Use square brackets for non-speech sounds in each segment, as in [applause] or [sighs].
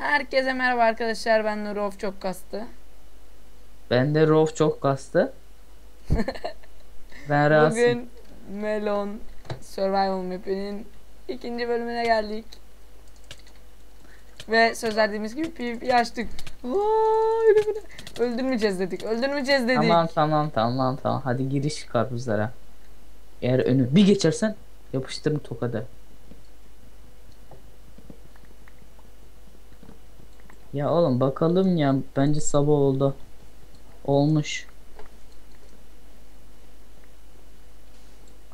Herkese merhaba arkadaşlar ben Nurov çok kastı. Ben de Rauf çok kastı. ben [laughs] Rasim. Bugün Melon Survival Map'inin ikinci bölümüne geldik. Ve söz verdiğimiz gibi PvP açtık. Ölümüne- Öldürmeyeceğiz dedik. Öldürmeyeceğiz dedik. Tamam tamam tamam tamam. Hadi giriş karpuzlara. Eğer önü bir geçersen yapıştırın tokadı. Ya oğlum bakalım ya. Bence sabah oldu. Olmuş.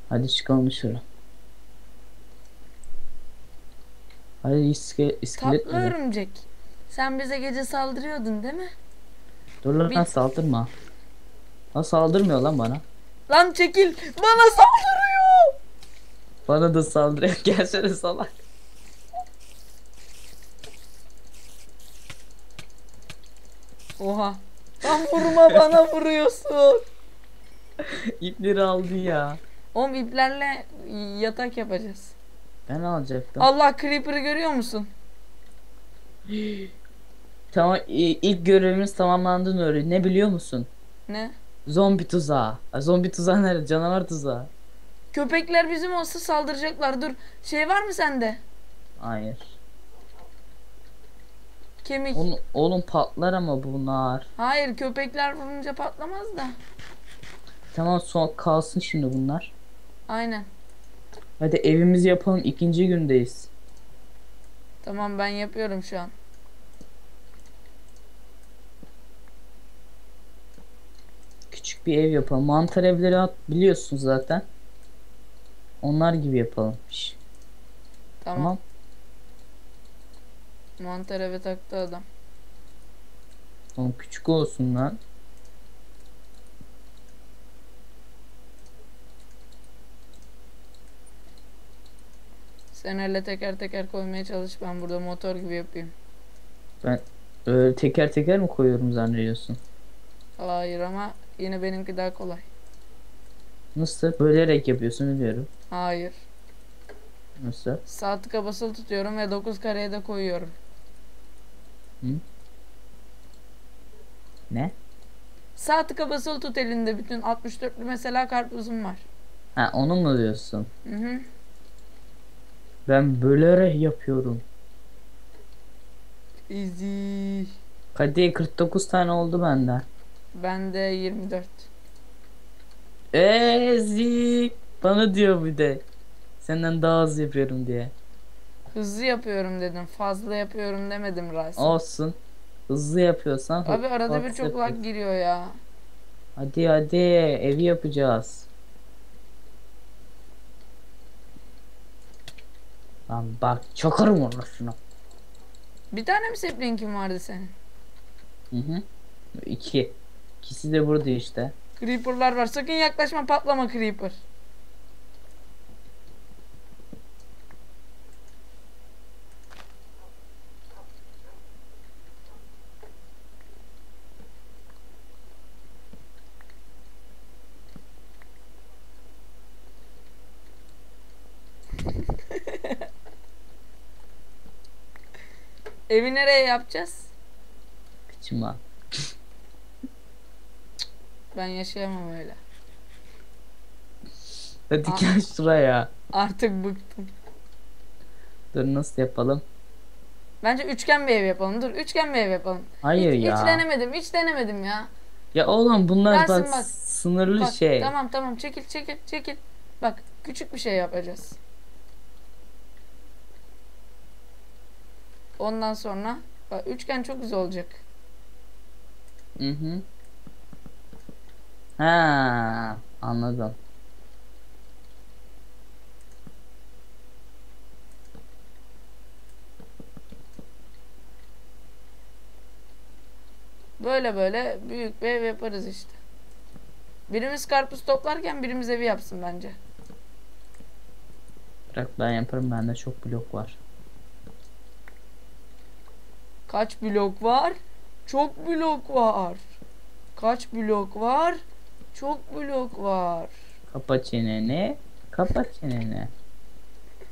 Hadi çıkalım dışarı. Hadi iske, iskelet Tatlı mi? örümcek. Sen bize gece saldırıyordun değil mi? Dur lan Bir- saldırma. Lan saldırmıyor lan bana. Lan çekil. Bana saldırıyor. Bana da saldırıyor. [laughs] Gelsene salak. Oha. Lan vurma bana vuruyorsun. İpleri aldı ya. Oğlum iplerle yatak yapacağız. Ben alacaktım. Allah Creeper'ı görüyor musun? Tamam ilk görevimiz tamamlandı Nuri. Ne biliyor musun? Ne? Zombi tuzağı. Zombi tuzağı nerede? Canavar tuzağı. Köpekler bizim olsa saldıracaklar. Dur. Şey var mı sende? Hayır. Kemik. Oğlum, oğlum patlar ama bunlar. Hayır köpekler vurunca patlamaz da. Tamam son kalsın şimdi bunlar. Aynen. Hadi evimizi yapalım. ikinci gündeyiz. Tamam ben yapıyorum şu an. Küçük bir ev yapalım. Mantar evleri at biliyorsun zaten. Onlar gibi yapalım. Tamam. tamam. Mantar eve taktı adam. Oğlum küçük olsun lan. Sen elle teker teker koymaya çalış. Ben burada motor gibi yapayım. Ben öyle teker teker mi koyuyorum zannediyorsun? Hayır ama yine benimki daha kolay. Nasıl? Bölerek yapıyorsun biliyorum. Hayır. Nasıl? Sağ tıka basılı tutuyorum ve 9 kareye de koyuyorum. Ne? Sağ tıka basılı tut elinde bütün 64'lü mesela karpuzum var. Ha onu mu diyorsun? Hı hı. Ben bölerek yapıyorum. Easy. Hadi 49 tane oldu bende. Bende 24. Ezik. Bana diyor bir de. Senden daha az yapıyorum diye. Hızlı yapıyorum dedim. Fazla yapıyorum demedim Rasim. Olsun. Hızlı yapıyorsan. Abi arada bir çok lag giriyor ya. Hadi hadi evi yapacağız. Lan bak çakarım onu şuna. Bir tane mi sapling'in vardı senin? Hı hı. İki. İkisi de burada işte. Creeper'lar var. Sakın yaklaşma patlama Creeper. Evi nereye yapacağız? Kıçıma. Ben yaşayamam öyle. Hadi Aa. gel şuraya. Artık bıktım. Dur nasıl yapalım? Bence üçgen bir ev yapalım. Dur üçgen bir ev yapalım. Hayır hiç, ya. Hiç denemedim. Hiç denemedim ya. Ya oğlum bunlar bak, bak. sınırlı Bak, şey. Tamam tamam çekil çekil çekil. Bak küçük bir şey yapacağız. Ondan sonra bak üçgen çok güzel olacak. Hı hı. Ha, anladım. Böyle böyle büyük bir ev yaparız işte. Birimiz karpuz toplarken birimiz evi yapsın bence. Bırak ben yaparım bende çok blok var. Kaç blok var? Çok blok var. Kaç blok var? Çok blok var. Kapa çeneni. Kapa çeneni.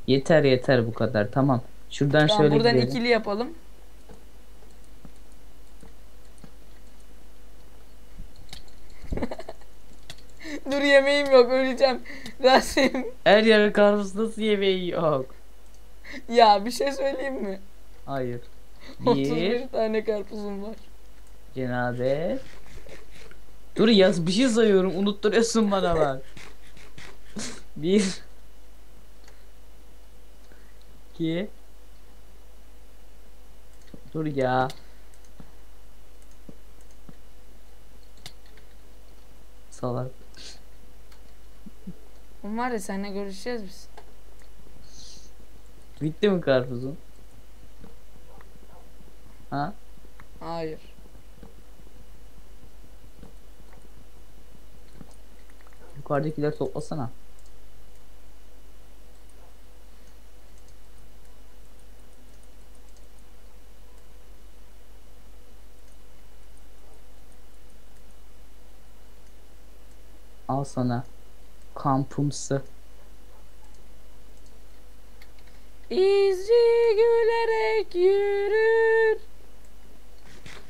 Yeter yeter bu kadar. Tamam. Şuradan tamam, şöyle buradan gidelim. ikili yapalım. [laughs] Dur yemeğim yok öleceğim. Rasim. Her yer karpuz nasıl yemeği yok? ya bir şey söyleyeyim mi? Hayır. [laughs] 31 Bir tane karpuzum var. cenabet. Dur yaz bir şey sayıyorum unutturuyorsun bana bak. [laughs] Bir. İki. Dur ya. Salak. Var ya seninle görüşeceğiz biz. Bitti mi karpuzun? Ha? Hayır. Yukarıdakileri toplasana. Al sana kampımsı. İzci gülerek yürür.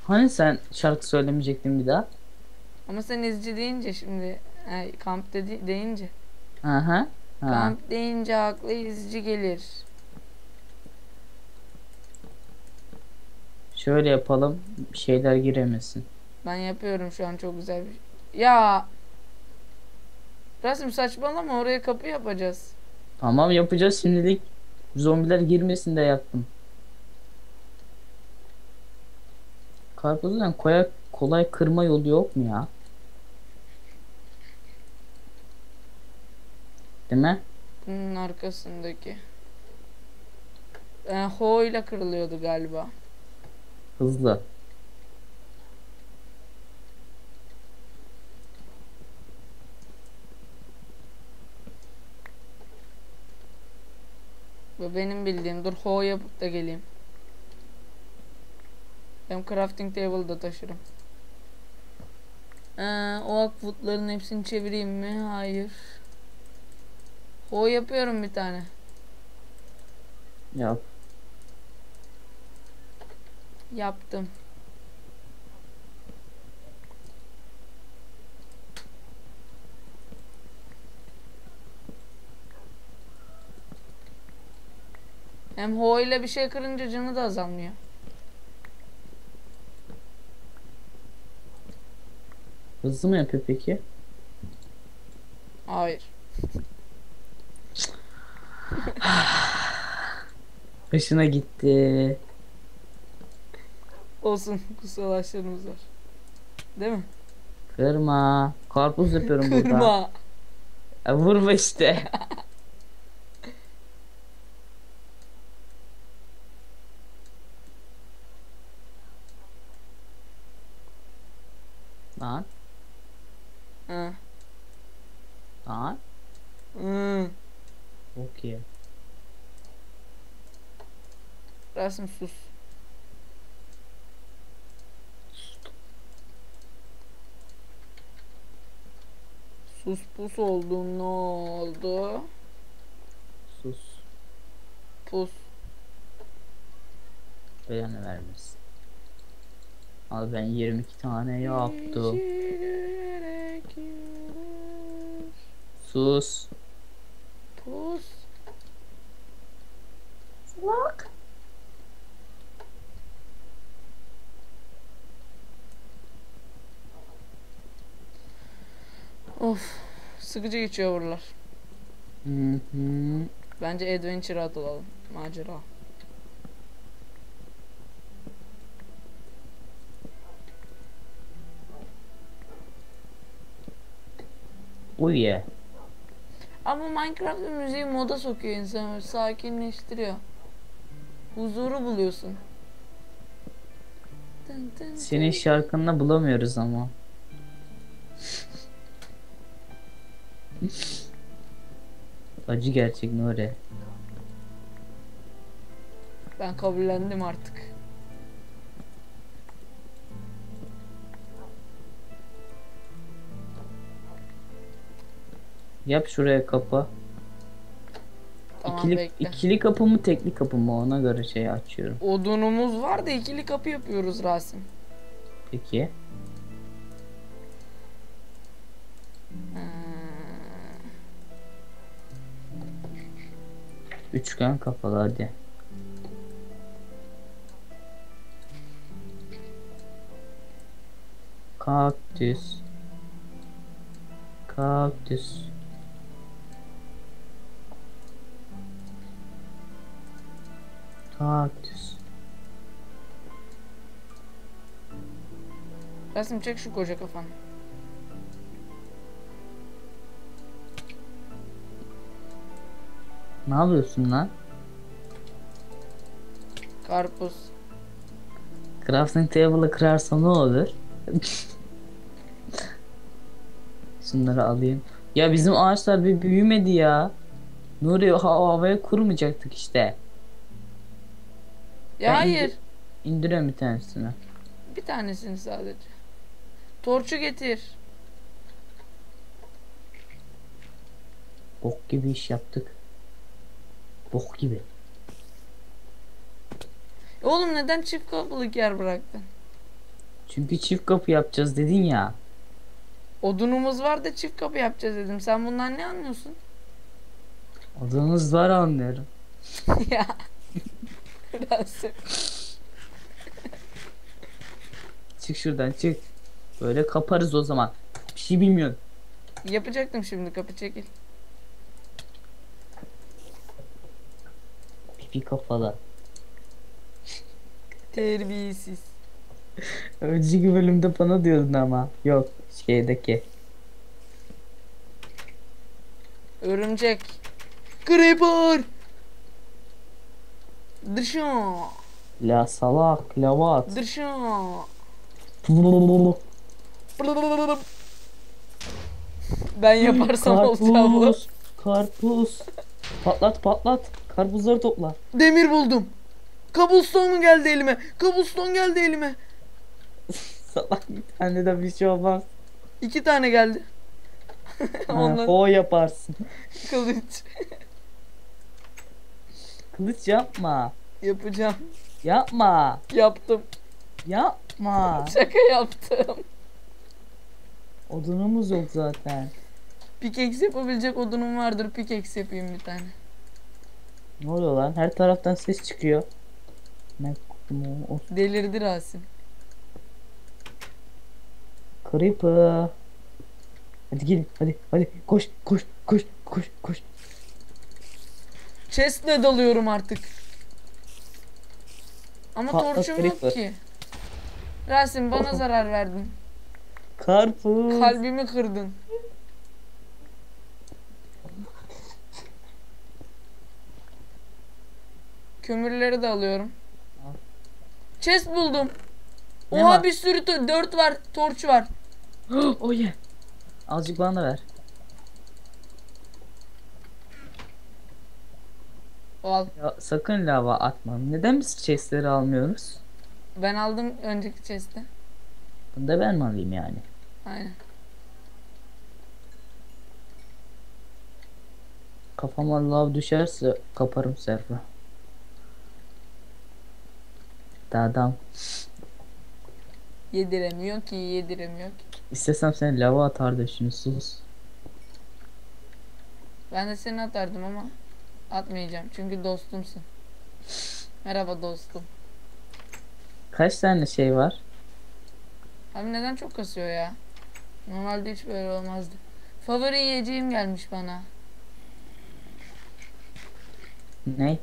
Hani sen şarkı söylemeyecektin bir daha? Ama sen izci deyince şimdi ay, kamp dedi, deyince. Aha. Ha. Kamp deyince aklı izci gelir. Şöyle yapalım. Şeyler giremesin. Ben yapıyorum şu an çok güzel bir şey. Ya. Rasim saçmalama oraya kapı yapacağız. Tamam yapacağız şimdilik. Zombiler girmesin de yaptım. Karpuzdan kolay, kolay kırma yolu yok mu ya? Değil mi? Bunun arkasındaki. E, ho ile kırılıyordu galiba. Hızlı. Bu benim bildiğim. Dur ho yapıp da geleyim. Ben crafting table'da taşırım. Ee, o akvutların hepsini çevireyim mi? Hayır. Ho yapıyorum bir tane. Yap. Yaptım. Hem ho ile bir şey kırınca canı da azalmıyor. Hızlı mı yapıyor peki? Hayır. [sighs] Hoşuna gitti. Olsun kusalaşlarımız var. Değil mi? Kırma. Karpuz yapıyorum burada. Kırma. E, vurma işte. [laughs] Lan. Ha. Lan. Hı. Okey. Rasim sus. Sus pus oldun ne oldu? Sus. Pus. Belanı vermesin. Al ben 22 tane yaptım. Sus. Pus. Salak. Of. Sıkıcı geçiyor buralar. Hı hı. Bence adventure atılalım. Macera. Uy ye. Ama Minecraft'ın müziği moda sokuyor insanı. Sakinleştiriyor. Huzuru buluyorsun. Senin şarkını bulamıyoruz ama. Acı gerçek Nuri. Ben kabullendim artık. Yap şuraya kapı. Tamam ikili, bekle. ikili kapı mı tekli kapı mı ona göre şey açıyorum. Odunumuz var da ikili kapı yapıyoruz Rasim. Peki. Üçgen kafalı hadi. Kaktüs. Kaktüs. Kaktüs. Rasim çek şu koca kafanı. Ne yapıyorsun lan? Karpuz. Crafting table'ı kırarsa ne olur? Şunları alayım. Ya bizim ağaçlar bir büyümedi ya. Nuri ha havaya kurmayacaktık işte. Ya Ben hayır. indi- İndiriyorum bir tanesini. Bir tanesini sadece. Torçu getir. Bok gibi iş yaptık. Bok gibi. Oğlum neden çift kapılık yer bıraktın? Çünkü çift kapı yapacağız dedin ya. Odunumuz var da çift kapı yapacağız dedim. Sen bundan ne anlıyorsun? [laughs] Adınız var anlıyorum. ya. [laughs] Rasim. Çık şuradan çık. Böyle kaparız o zaman. Bir şey bilmiyorsun. Yapacaktım şimdi kapı çekil. Pipi kafalı. Terbiyesiz. Önceki bölümde bana diyordun ama. Yok şeydeki. Örümcek. Creeper. Dışa. La salak lavat. Dışa. Ben yaparsam olacağım. Karpuz. Karpuz. Patlat patlat. Karpuzları topla. Demir buldum. Cobblestone mu geldi elime? Cobblestone geldi elime. [laughs] Salak bir tane de bir şey olmaz. İki tane geldi. Ha, [laughs] Onlar o yaparsın. [laughs] kılıç. Kılıç yapma. Yapacağım. Yapma. Yaptım. Yapma. Şaka yaptım. Odunumuz yok zaten. Pickaxe yapabilecek odunum vardır. Pickaxe yapayım bir tane. Ne oluyor lan? Her taraftan ses çıkıyor. O Delirdi Rasim. Creeper. Hadi gelin hadi hadi koş koş koş koş koş. Chest'le dalıyorum artık. Ama Patlat torçum yok ki. Rasim bana zarar verdin. Karpuz. Kalbimi kırdın. Kömürleri de alıyorum. Al. Chest buldum. Ne Oha var? bir sürü to- dört var, torç var. [gasps] oh yeah. Azıcık bana da ver. Al. Ya sakın lava atma. Neden biz chestleri almıyoruz? Ben aldım önceki chest'i. Bunu da ben mi alayım yani? Aynen. Kafama lav düşerse kaparım server. Dadam. Yediremiyor ki, yediremiyor ki. İstesem seni lava atardı şimdi sus. Ben de seni atardım ama atmayacağım. Çünkü dostumsun. Merhaba dostum. Kaç tane şey var? Abi neden çok kasıyor ya? Normalde hiç böyle olmazdı. Favori yiyeceğim gelmiş bana. Ne?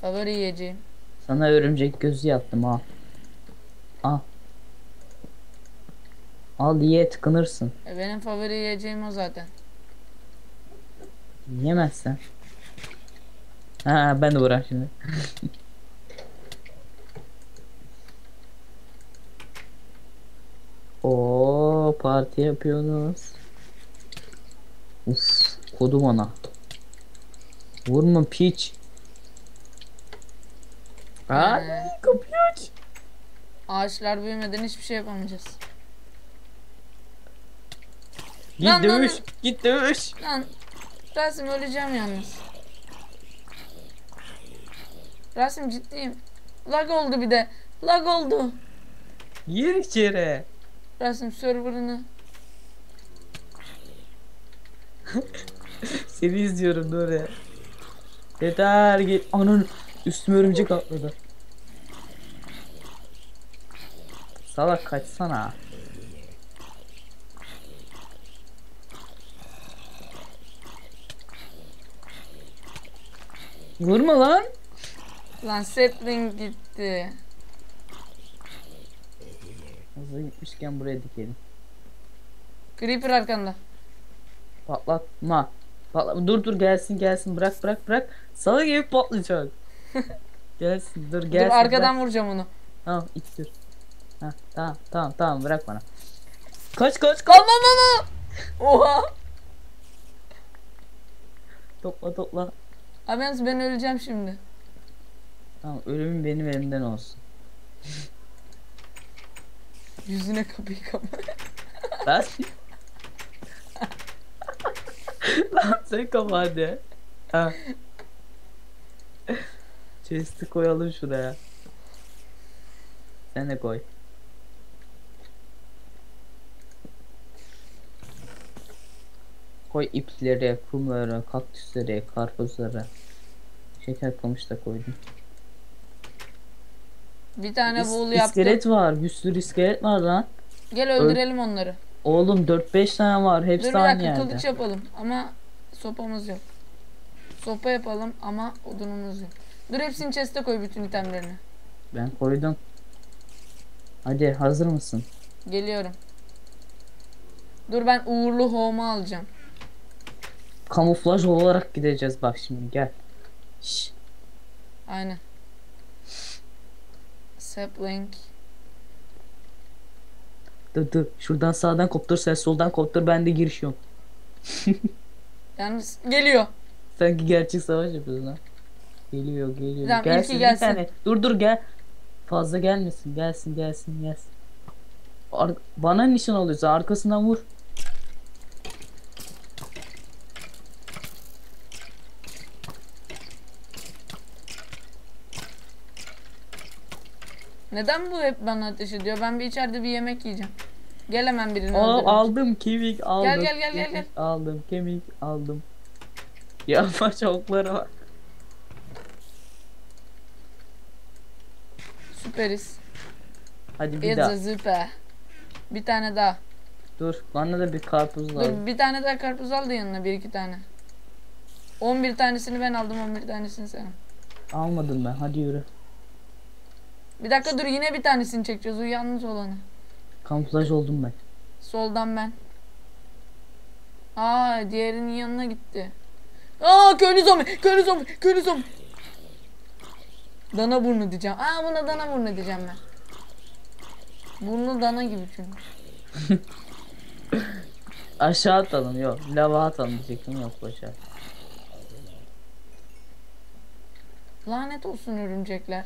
Favori yiyeceğim. Sana örümcek gözü yaptım ha. Al. Al ye tıkınırsın. E benim favori yiyeceğim o zaten. Yemezsen. Ha ben de uğraş şimdi. [laughs] Oo parti yapıyorsunuz. Uf kodum ona. Vurma piç. Ay Ee. kapıyı aç. Ağaçlar büyümeden hiçbir şey yapamayacağız. Git Lan, dövüş. lan. Git dövüş. Lan Rasim öleceğim yalnız. Rasim ciddiyim. Lag oldu bir de. Lag oldu. Gir içeri. Rasim serverını. [laughs] Seni izliyorum Nuri. Yeter git. Ananı üstüme örümcek atladı. Salak kaçsana. Vurma lan. Lan sapling gitti. Hazır gitmişken buraya dikelim. Creeper arkanda. Patlatma. Patla dur dur gelsin gelsin bırak bırak bırak. Salı gibi patlayacak. Gelsin dur gelsin. Dur arkadan bırak. vuracağım onu. Tamam ittir. Ha tamam tamam tamam bırak bana. Kaç. Lan lan lan lan. Oha. Topla topla. Abi yalnız ben öleceğim şimdi. Tamam ölümün benim elimden olsun. Yüzüne kapıyı kapa. [laughs] Lan. Lan sen kapa hadi. Ha. Chest'i koyalım şuraya. Sen de koy. Koy ipleri, kumları, kaktüsleri, karpuzları. Şeker kamış da koydum. Bir tane İs- wool yaptım. iskelet var. Bir sürü iskelet var lan. Gel öldürelim onları. Oğlum 4-5 tane var. Dur Hepsi bir aynı dakika yerde. kılıç yapalım ama sopamız yok. Sopa yapalım ama odunumuz yok. Dur hepsini chest'e koy bütün itemlerini. Ben koydum. Hadi hazır mısın? Geliyorum. Dur ben uğurlu home'u alacağım. Kamuflaj olarak gideceğiz bak şimdi gel. Şş, Aynen. Sapling. dur dur. Şuradan sağdan koptur sen soldan koptur ben de girişiyorum. [laughs] Yalnız geliyor. Sanki gerçek savaş yapıyoruz lan. Geliyor geliyor. Tamam, gelsin, ilki bir gelsin. tane. Dur dur gel. Fazla gelmesin. Gelsin gelsin gelsin. Ar- Bana nişan alıyorsa arkasından vur. Neden bu hep bana ateş ediyor? Ben bir içeride bir yemek yiyeceğim. Gel hemen birini Al, öldürelim. aldım kemik aldım. Gel, gel, gel, gel, kemik Aldım kemik aldım. Yapma çabukları var. Süperiz. Hadi bir daha. süper. Bir tane daha. Dur bana da bir karpuz lazım. Dur bir tane daha karpuz al da yanına bir iki tane. 11 tanesini ben aldım 11 tanesini sen. al. Almadım ben hadi yürü. Bir dakika dur yine bir tanesini çekeceğiz o yalnız olanı. Kamuflaj oldum ben. Soldan ben. Aa diğerinin yanına gitti. Aa köylü zombi, köylü zombi, köylü zombi. Dana burnu diyeceğim. Aa buna dana burnu diyeceğim ben. Burnu dana gibi çünkü. [laughs] Aşağı atalım yok. Lava atalım diyecektim yok boşver. Lanet olsun örümcekler.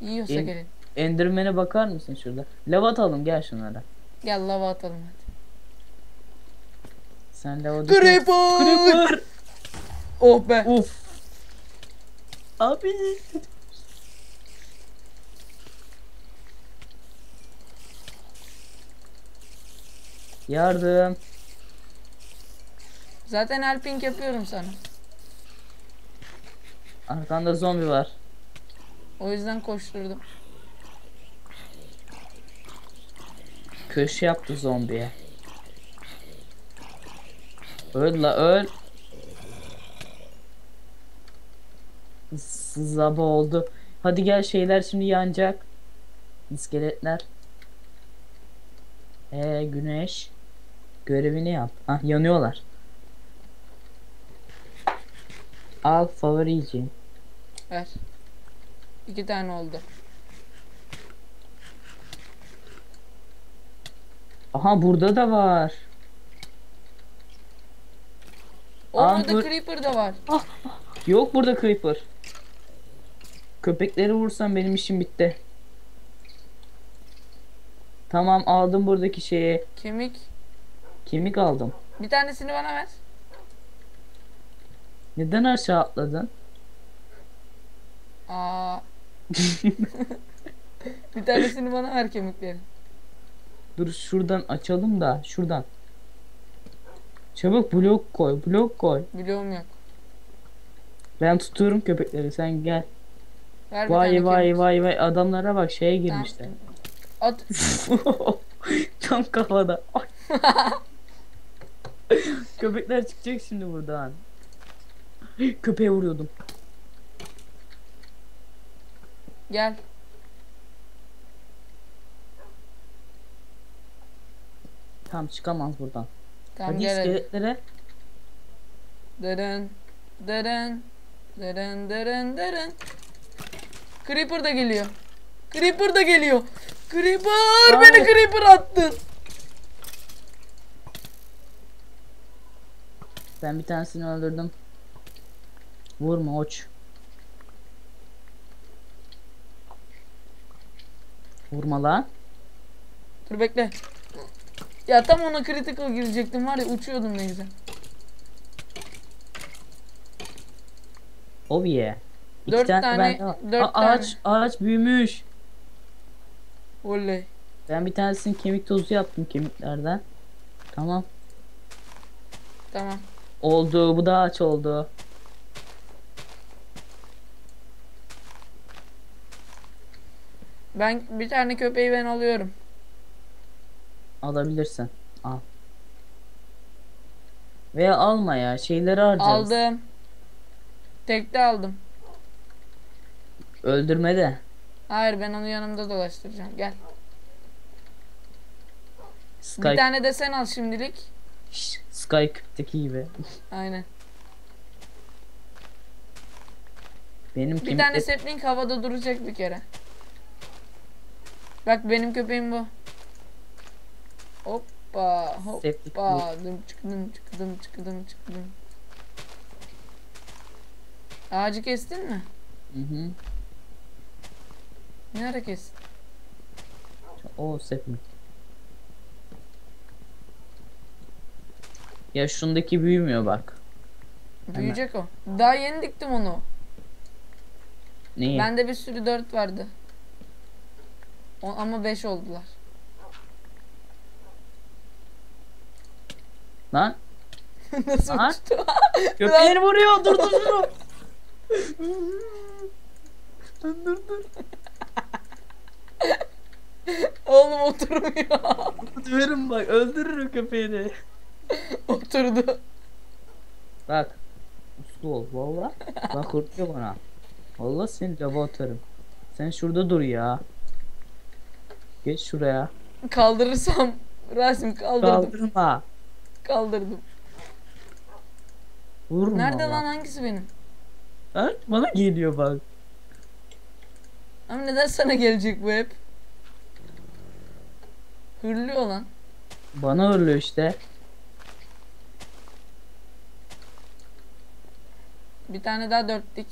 Yiyorsa İn- gelin. Enderman'e bakar mısın şurada? Lava atalım gel şunlara. Gel lava atalım hadi. Sen lava Creeper! Creeper! Oh be. Uf. Abi. Yardım. Zaten helping yapıyorum sana. Arkanda zombi var. O yüzden koşturdum. Köşe yaptı zombiye. Öl la öl. Zaba oldu. Hadi gel şeyler şimdi yanacak. İskeletler. Ee güneş. Görevini yap. Ah yanıyorlar. Al favori yiyeceğim. Ver. İki tane oldu. Aha burada da var. Orada dur. creeper da var. Yok burada creeper. Köpekleri vursam benim işim bitti. Tamam aldım buradaki şeyi. Kemik. Kemik aldım. Bir tanesini bana ver. Neden aşağı atladın? Aa. [laughs] bir tanesini bana ver kemikleri. Dur şuradan açalım da şuradan. Çabuk blok koy blok koy. Bloğum yok. Ben tutuyorum köpekleri sen gel. Ver bir Vay tane vay kemik. vay vay adamlara bak şeye girmişler. At. [laughs] Tam kafada. [laughs] Köpekler çıkacak şimdi buradan. Köpeğe vuruyordum. Gel. Tam çıkamaz buradan. Tamam Hadi gel hadi. iskeletlere. Dırın. Dırın. Dırın dırın dırın. Creeper da geliyor. Creeper da geliyor. Creeper beni Creeper attın. Ben bir tanesini öldürdüm. Vurma oç. Vurma lan. Dur bekle. Ya tam ona critical girecektim var ya uçuyordum ne güzel. Oh yeah. İki Dört tane, tane- var. dört Aa, ağaç, ağaç büyümüş. Oley. Ben bir tanesini kemik tozu yaptım kemiklerden. Tamam. Tamam. Oldu. Bu da ağaç oldu. Ben bir tane köpeği ben alıyorum. Alabilirsin. Al. Veya alma ya. Şeyleri harcarız. Aldım. Tekte aldım. Öldürme de. Hayır ben onu yanımda dolaştıracağım. Gel. Sky, Bir tane de sen al şimdilik. Şş, Sky Cup'teki gibi. Aynen. Benim Bir tane sapling havada duracak bir kere. Bak benim köpeğim bu. Hoppa hoppa dım çıkdım çıkdım çıkdım çıkdım. Ağacı kestin mi? Hı hı. Ne ara kestin? O septik. Ya şundaki büyümüyor bak. Büyüyecek o. Daha yeni diktim onu. Neyi? Bende bir sürü dört vardı. O, ama beş oldular. Lan [laughs] Nasıl Aha. uçtu? köpeğini vuruyor. Dur dur dur. dur dur dur. [laughs] Oğlum oturmuyor. Döverim bak öldürürüm köpeğini. Oturdu. Bak. Uslu ol valla. Bak korkuyor bana. Valla seni lava atarım. Sen şurada dur ya. Geç şuraya. Kaldırırsam Rasim kaldırdım. Kaldırma. Kaldırdım. Vurma. Nerede lan? lan hangisi benim? Ha? Bana geliyor bak. Ama neden sana gelecek bu hep? Hırlıyor lan. Bana hırlıyor işte. Bir tane daha dörtlik.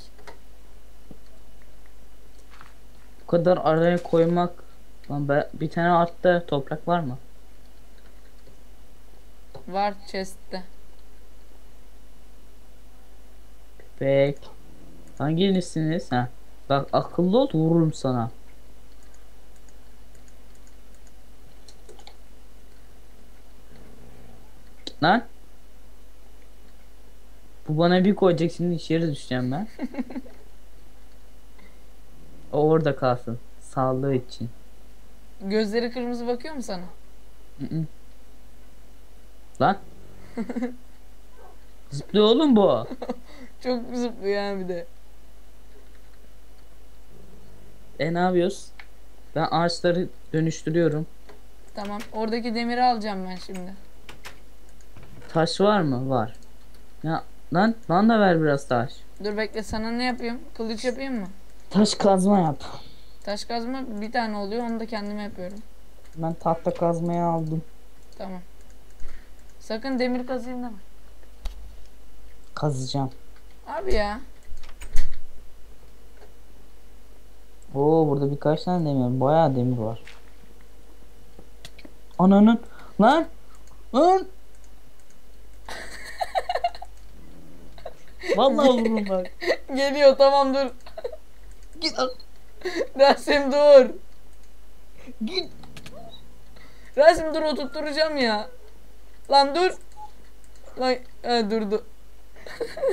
Bu kadar araya koymak. Lan ben, bir tane arttı. Toprak var mı? Var chest'te. Pek. Hanginizsiniz? Ha. Bak akıllı ol vururum sana. Lan. Bu bana bir koyacak şimdi içeri düşeceğim ben. o orada kalsın. Sağlığı için. Gözleri kırmızı bakıyor mu sana? Hı hı. Lan. [laughs] Zıplıyor oğlum bu. [laughs] Çok zıplıyor yani bir de. E ne yapıyoruz? Ben ağaçları dönüştürüyorum. Tamam. Oradaki demiri alacağım ben şimdi. Taş var mı? Var. Ya lan bana da ver biraz taş. Dur bekle sana ne yapayım? Kılıç yapayım mı? Taş kazma yap. Taş kazma bir tane oluyor. Onu da kendime yapıyorum. Ben tahta kazmayı aldım. Tamam. Sakın demir kazayım deme. Kazacağım. Abi ya. Oo burada birkaç tane demir. Bayağı demir var. Ananın lan lan. Vallahi vururum bak. [laughs] Geliyor tamam dur. Git al- Rasim dur. git. Rasim dur oturtturacağım ya. Lan dur. Lan he, durdu.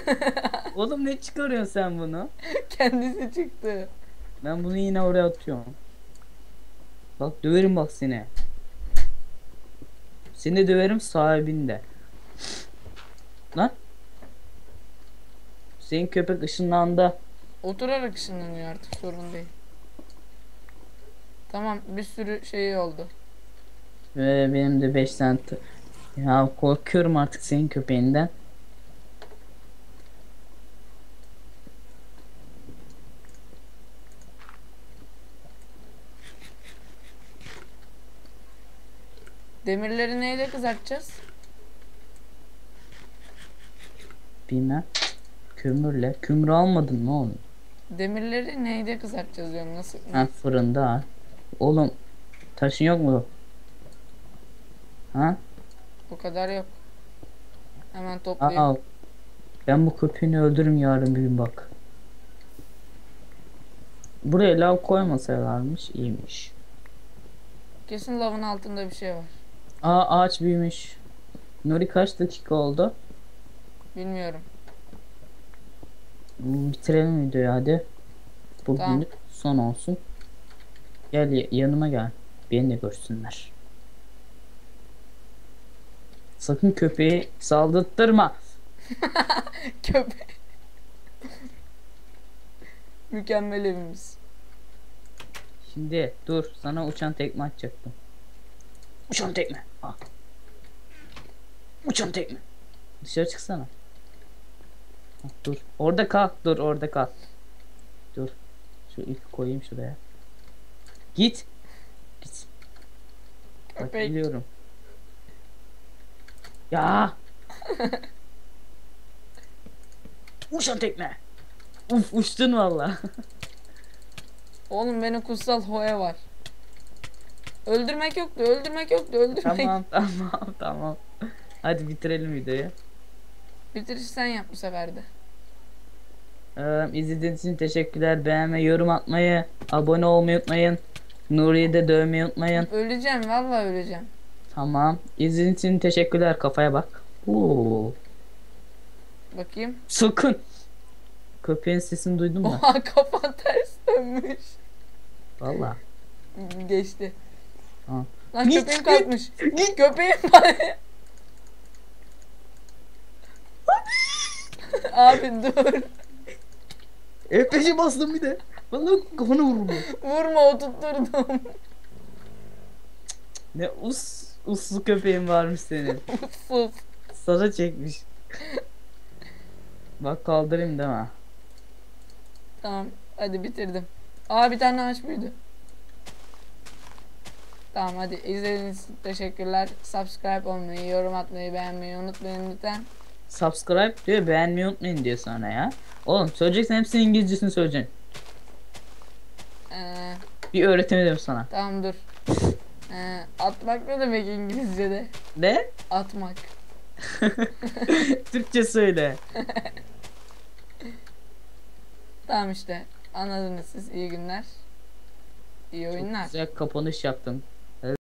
[laughs] Oğlum ne çıkarıyorsun sen bunu? Kendisi çıktı. Ben bunu yine oraya atıyorum. Bak döverim bak seni. Seni döverim sahibini de. Lan. Senin köpek ışınlandı. Oturarak ışınlanıyor artık sorun değil. Tamam bir sürü şey oldu. Ve benim de 5 tane Ya korkuyorum artık senin köpeğinden. Demirleri neyle kızartacağız? Bilmem. Kömürle. Kömür almadın mı oğlum? Demirleri neyle kızartacağız diyorum nasıl? Ha fırında ha. Oğlum taşın yok mu? Ha? Bu kadar yok. Hemen toplayayım. Aa. Ben bu köpeğini öldürürüm yarın bir gün bak. Buraya lav koymasalarmış iyiymiş. Kesin lavın altında bir şey var. Aa ağaç büyümüş. Nuri kaç dakika oldu? Bilmiyorum. Bitirelim videoyu hadi. Bugünlük Tamam. son olsun. Gel ya- yanıma gel. Beni de görsünler. Sakın köpeği saldırttırma. [laughs] Köpek. Mükemmel evimiz. Şimdi dur sana uçan tekme atacaktım. Uçan tekme. Ah. Uçan tekme. Dışarı çıksana. Dur. Orada kal. Dur orada kal. Dur. Şu ipi koyayım şuraya. Git. Git. Bak Köpek. biliyorum. Ya. [laughs] Uçan tekme. Uf uçtun valla. Oğlum benim kutsal hoya var. Öldürmek yoktu, öldürmek yoktu, öldürmek. tamam [laughs] tamam tamam. Hadi bitirelim videoyu. Bitiriş sen yap bu sefer de. Ee, izlediğiniz için teşekkürler. Beğenmeyi, yorum atmayı, abone olmayı unutmayın. Nuri'yi de dövmeyi unutmayın. Öleceğim, vallahi öleceğim. Tamam. İzlediğiniz için teşekkürler. Kafaya bak. Oo. Bakayım. Sakın. Köpeğin sesini duydun mu? Oha [laughs] kafan ters dönmüş. Valla. Geçti. Ha. Lan Git, köpeğim git, kalkmış. Köpeğim var. Abi dur. F5'e bastım bir de. Vallahi kafanı vurdu. Vurma oturtturdum. Ne us uslu köpeğin varmış senin. [laughs] Sus. Sana çekmiş. Bak kaldırayım değil mi? Tamam hadi bitirdim. Aa bir tane ağaç büyüdü. Tamam hadi izlediğiniz için teşekkürler. Subscribe olmayı, yorum atmayı, beğenmeyi unutmayın lütfen. Subscribe diyor beğenmeyi unutmayın diyor sana ya. Oğlum söyleyeceksin hepsinin İngilizcesini söyleyeceksin. Ee, Bir öğretemedim sana. tamam dur. Ee, atmak ne demek İngilizce'de? Ne? Atmak. [laughs] Türkçe söyle. [laughs] Tamam işte anladınız siz. İyi günler. İyi oyunlar. Güzel kapanış yaptın.